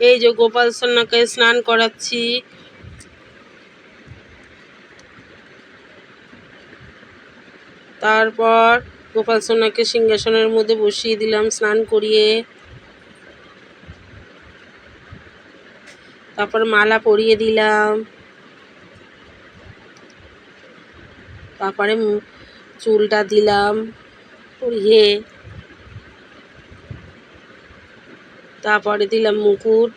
এই যে গোপাল সোনাকে স্নান করাচ্ছি। তারপর গোপাল সোনাকে সিংহাসনের মধ্যে বসিয়ে দিলাম, স্নান করিয়ে। তারপর মালা পরিয়ে দিলাম। তারপরে চুলটা দিলাম, পরিয়ে তারপরে দিলাম মুকুট।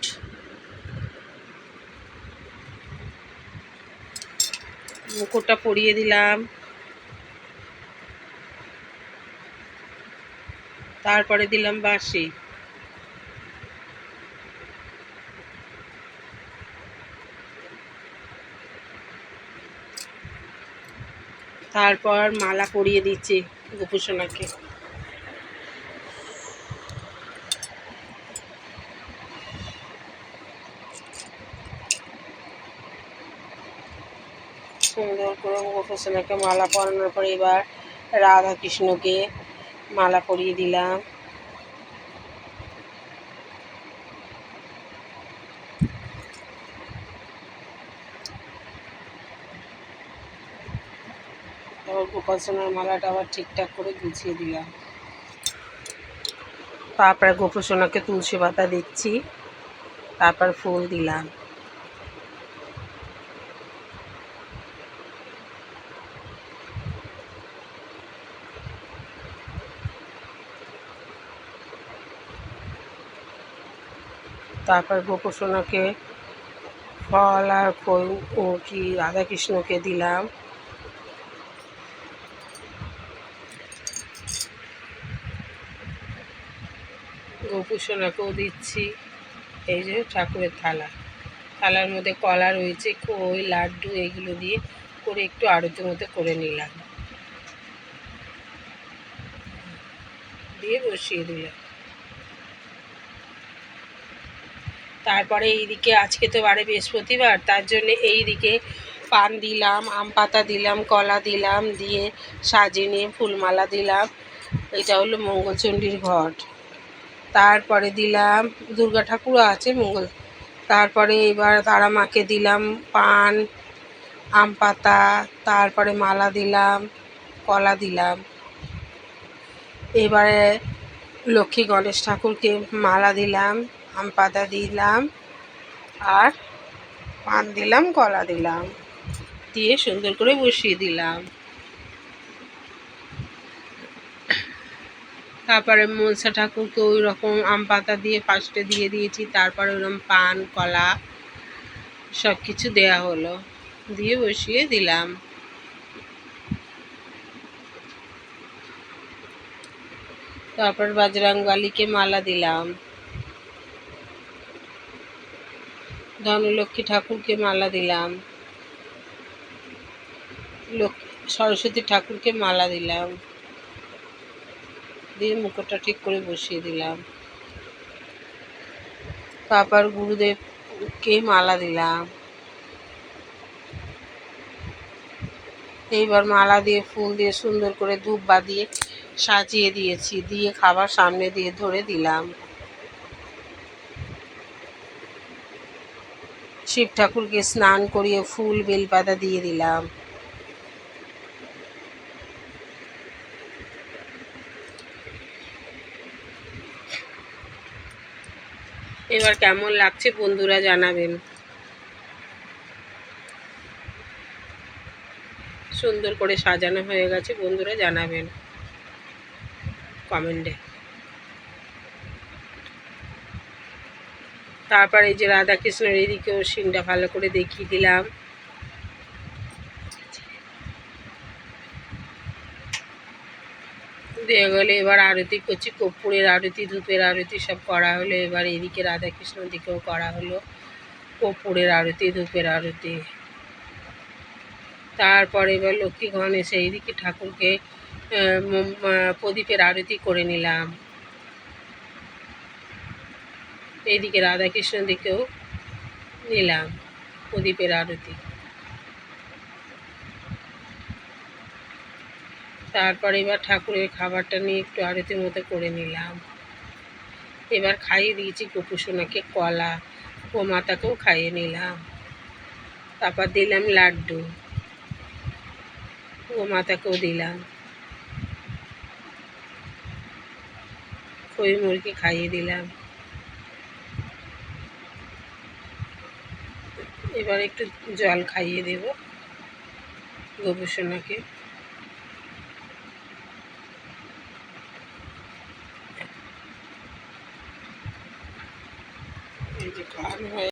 মুকুটটা পরিয়ে দিলাম। তারপরে দিলাম বাঁশি। তারপর মালা পরিয়ে দিচ্ছি গোপুসোনাকে। সুন্দর করে গোপুসোনাকে মালা পরানোর পরে এবার রাধা কৃষ্ণকে মালা পরিয়ে দিলাম। তারপর গোপাল মালাটা আবার ঠিকঠাক করে গুছিয়ে দিলাম। তারপরে গোপু সোনাকে তুলসী পাতা দিচ্ছি, তারপর ফুল দিলাম। তারপর গোপু সোনাকে ফল আর ও কি রাধাকৃষ্ণকে দিলাম। গোপুসোনাকেও দিচ্ছি। এই যে ঠাকুরের থালা। থালার মধ্যে কলা রয়েছে খই লাড্ডু এগুলো দিয়ে করে একটু আরতির মতো করে নিলাম। দিয়ে বসিয়ে দিলাম। তারপরে এইদিকে আজকে তো বারে বৃহস্পতিবার, তার জন্য এইদিকে পান দিলাম, আম পাতা দিলাম, কলা দিলাম, দিয়ে সাজিয়ে নিয়ে ফুলমালা দিলাম। এটা হলো মঙ্গলচণ্ডীর ঘট। তারপরে দিলাম, দুর্গা ঠাকুরও আছে মঙ্গল। তারপরে এবার তারা মাকে দিলাম পান, আম পাতা, তারপরে মালা দিলাম, কলা দিলাম। এবারে লক্ষ্মী গণেশ ঠাকুরকে মালা দিলাম। আম পাতা দিলাম আর পান দিলাম, কলা দিলাম। দিয়ে সুন্দর করে বসিয়ে দিলাম। তারপরে মনসা ঠাকুরকে ওই রকম আম পাতা দিয়ে ফার্স্টে দিয়ে দিয়েছি, তারপরে ওরকম পান, কলা সব কিছু দেয়া হলো। দিয়ে বসিয়ে দিলাম। তারপর বাজরাঙ্গালিকে মালা দিলাম। ধনলক্ষ্মী ঠাকুরকে মালা দিলাম। সরস্বতী ঠাকুরকে মালা দিলাম। দিয়ে মুকুটটা ঠিক করে বসিয়ে দিলাম। তারপর গুরুদেবকে মালা দিলাম। এইবার মালা দিয়ে ফুল দিয়ে সুন্দর করে ধূপ বাঁধিয়ে সাজিয়ে দিয়েছি। দিয়ে খাবার সামনে দিয়ে ধরে দিলাম। শিব ঠাকুরকে স্নান করিয়ে ফুল বেলপাতা দিয়ে দিলাম। এবার কেমন লাগছে বন্ধুরা জানাবেন। সুন্দর করে সাজানো হয়ে গেছে বন্ধুরা জানাবেন। কমেন্টে। তারপর এই যে রাধাকৃষ্ণের এদিকেও সিনটা ভালো করে দেখিয়ে দিলাম। দিয়ে গেলে, এবার আরতি করছি, কর্পূরের আরতি, ধূপের আরতি সব করা হলো। এবার এদিকে রাধাকৃষ্ণ দিকেও করা হলো, কর্পূরের আরতি, ধূপের আরতি। তারপরে এবার লক্ষ্মী গণেশ এইদিকে ঠাকুরকে প্রদীপের আরতি করে নিলাম। এইদিকে রাধাকৃষ্ণ দিকেও নিলাম প্রদীপের আরতি। তারপরে এবার ঠাকুরের খাবারটা নিয়ে একটু আরতির মতো করে নিলাম। এবার খাইয়ে দিয়েছি গোপুসোনাকে কলা ও মাতাকেও খাইয়ে নিলাম। তারপর দিলাম লাড্ডু ও মাতাকেও দিলাম। খই মুরগি খাইয়ে দিলাম। এবার একটু জল খাইয়ে দেব গবেষণাকে এই যে হয়ে